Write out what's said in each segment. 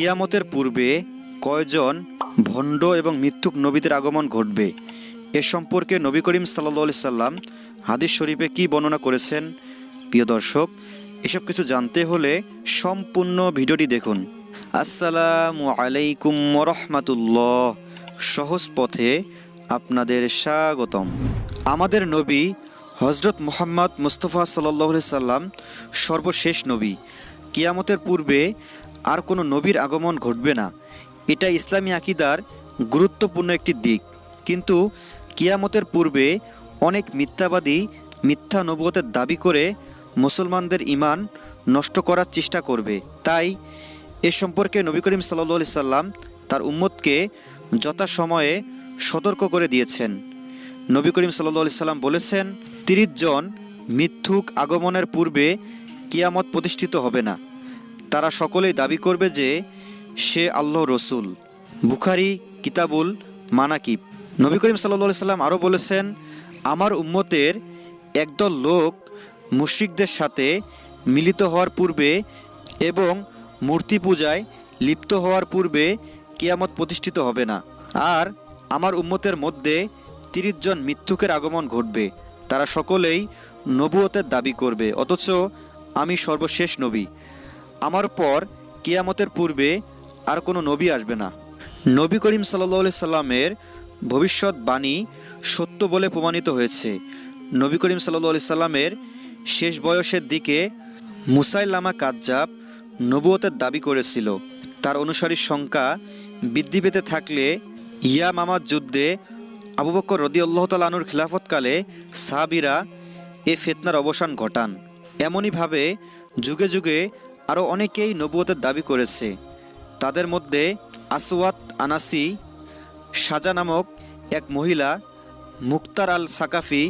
কিয়ামতের পূর্বে কয়জন ভণ্ড এবং মিথ্যুক নবীদের আগমন ঘটবে? এ সম্পর্কে নবী করিম সাল্লা সাল্লাম হাদিস শরীফে কি বর্ণনা করেছেন? প্রিয় দর্শক, এসব কিছু জানতে হলে সম্পূর্ণ ভিডিওটি দেখুন। আসসালামু আলাইকুম রহমাতুল্লাহ। সহজ পথে আপনাদের স্বাগতম। আমাদের নবী হজরত মুহাম্মদ মুস্তফা সাল্লাহ সাল্লাম সর্বশেষ নবী। কিয়ামতের পূর্বে আর কোনো নবীর আগমন ঘটবে না। এটা ইসলামী আকিদার গুরুত্বপূর্ণ একটি দিক। কিন্তু কিয়ামতের পূর্বে অনেক মিথ্যাবাদী মিথ্যা নবুয়তের দাবি করে মুসলমানদের ইমান নষ্ট করার চেষ্টা করবে। তাই এ সম্পর্কে নবী করিম সাল্লা সাল্লাম তার উম্মতকে যথাসময়ে সতর্ক করে দিয়েছেন। নবী করিম সাল্লা সাল্লাম বলেছেন, তিরিশ জন মিথ্যুক আগমনের পূর্বে কিয়ামত প্রতিষ্ঠিত হবে না। তারা সকলেই দাবি করবে যে সে আল্লাহ রসুল। বুখারি, কিতাবুল মানাকিব। নবী করিম সাল্লা সাল্লাম আরও বলেছেন, আমার উম্মতের একদল লোক মুশ্রিকদের সাথে মিলিত হওয়ার পূর্বে এবং মূর্তি পূজায় লিপ্ত হওয়ার পূর্বে কিয়ামত প্রতিষ্ঠিত হবে না। আর আমার উম্মতের মধ্যে তিরিশ জন মৃত্যুকের আগমন ঘটবে। তারা সকলেই নবুয়তের দাবি করবে। অথচ আমি সর্বশেষ নবী। আমার পর কিয়ামতের পূর্বে আর কোনো নবী আসবে না। নবী করিম সাল্লা সাল্লামের ভবিষ্যৎ বাণী সত্য বলে প্রমাণিত হয়েছে। নবী করিম সাল্লা সাল্লামের শেষ বয়সের দিকে মুসাইলামা কাজ্জাব নবুয়তের দাবি করেছিল। তার অনুসারীর সংখ্যা বৃদ্ধি পেতে থাকলে ইয়া মামার যুদ্ধে আবু বকর রদি আল্লাহ তালানুর খিলাফতকালে সাহাবিরা এ ফেতনার অবসান ঘটান। এমনইভাবে যুগে যুগে আরও অনেকেই নবুয়তের দাবি করেছে। তাদের মধ্যে আসওয়াত আনাসি, সাজা নামক এক মহিলা, মুক্তার আল সাকাফি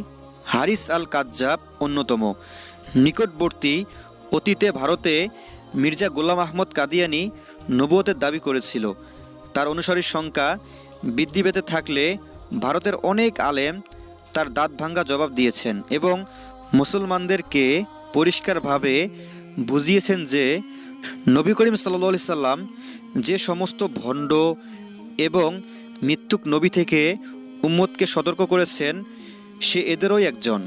হারিস আল কাজ্জাব অন্যতম। নিকটবর্তী অতীতে ভারতে মির্জা গোলাম আহমদ কাদিয়ানি নবুয়তের দাবি করেছিল। তার অনুসারীর সংখ্যা বৃদ্ধি পেতে থাকলে ভারতের অনেক আলেম তার দাঁত ভাঙ্গা জবাব দিয়েছেন এবং মুসলমানদেরকে পরিষ্কারভাবে বুঝিয়েছেন যে নবী করিম সাল্লা সাল্লাম যে সমস্ত ভণ্ড এবং মৃত্যুক নবী থেকে উম্মতকে সতর্ক করেছেন, সে এদেরই একজন।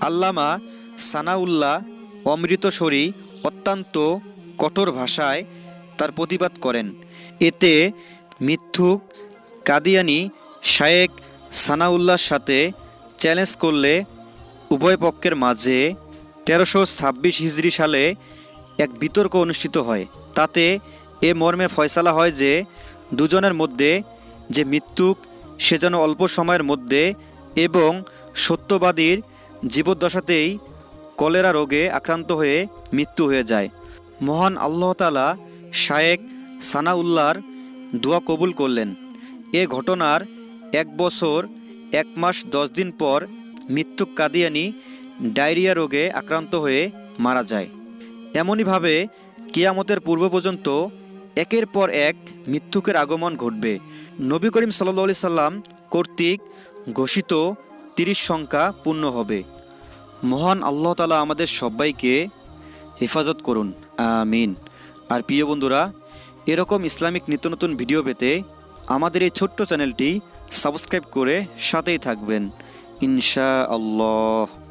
আল্লামা সানাউল্লাহ অমৃতসরী অত্যন্ত কঠোর ভাষায় তার প্রতিবাদ করেন। এতে মিথ্যুক কাদিয়ানি শায়েক সানাউল্লাহর সাথে চ্যালেঞ্জ করলে উভয় পক্ষের মাঝে তেরোশো ছাব্বিশ হিজড়ি সালে এক বিতর্ক অনুষ্ঠিত হয়। তাতে এ মর্মে ফয়সালা হয় যে, দুজনের মধ্যে যে মৃত্যুক সে যেন অল্প সময়ের মধ্যে এবং সত্যবাদীর জীবদ্দশাতেই কলেরা রোগে আক্রান্ত হয়ে মৃত্যু হয়ে যায়। মহান আল্লাহ তালা শায়েক সানাউল্লাহর দোয়া কবুল করলেন। এ ঘটনার এক বছর, এক মাস, দশ দিন পর মৃত্যুক কাদিয়ানি ডায়রিয়া রোগে আক্রান্ত হয়ে মারা যায়। এমনইভাবে কিয়ামতের পূর্ব পর্যন্ত একের পর এক মৃত্যুকের আগমন ঘটবে। নবী করিম সাল্লা সাল্লাম কর্তৃক ঘোষিত তিরিশ সংখ্যা পূর্ণ হবে। মহান আল্লাহ তালা আমাদের সবাইকে হেফাজত করুন। আমিন। আর প্রিয় বন্ধুরা, এরকম ইসলামিক নিত্য নতুন ভিডিও পেতে আমাদের এই ছোট্ট চ্যানেলটি সাবস্ক্রাইব করে সাথেই থাকবেন। ইনশা আল্লাহ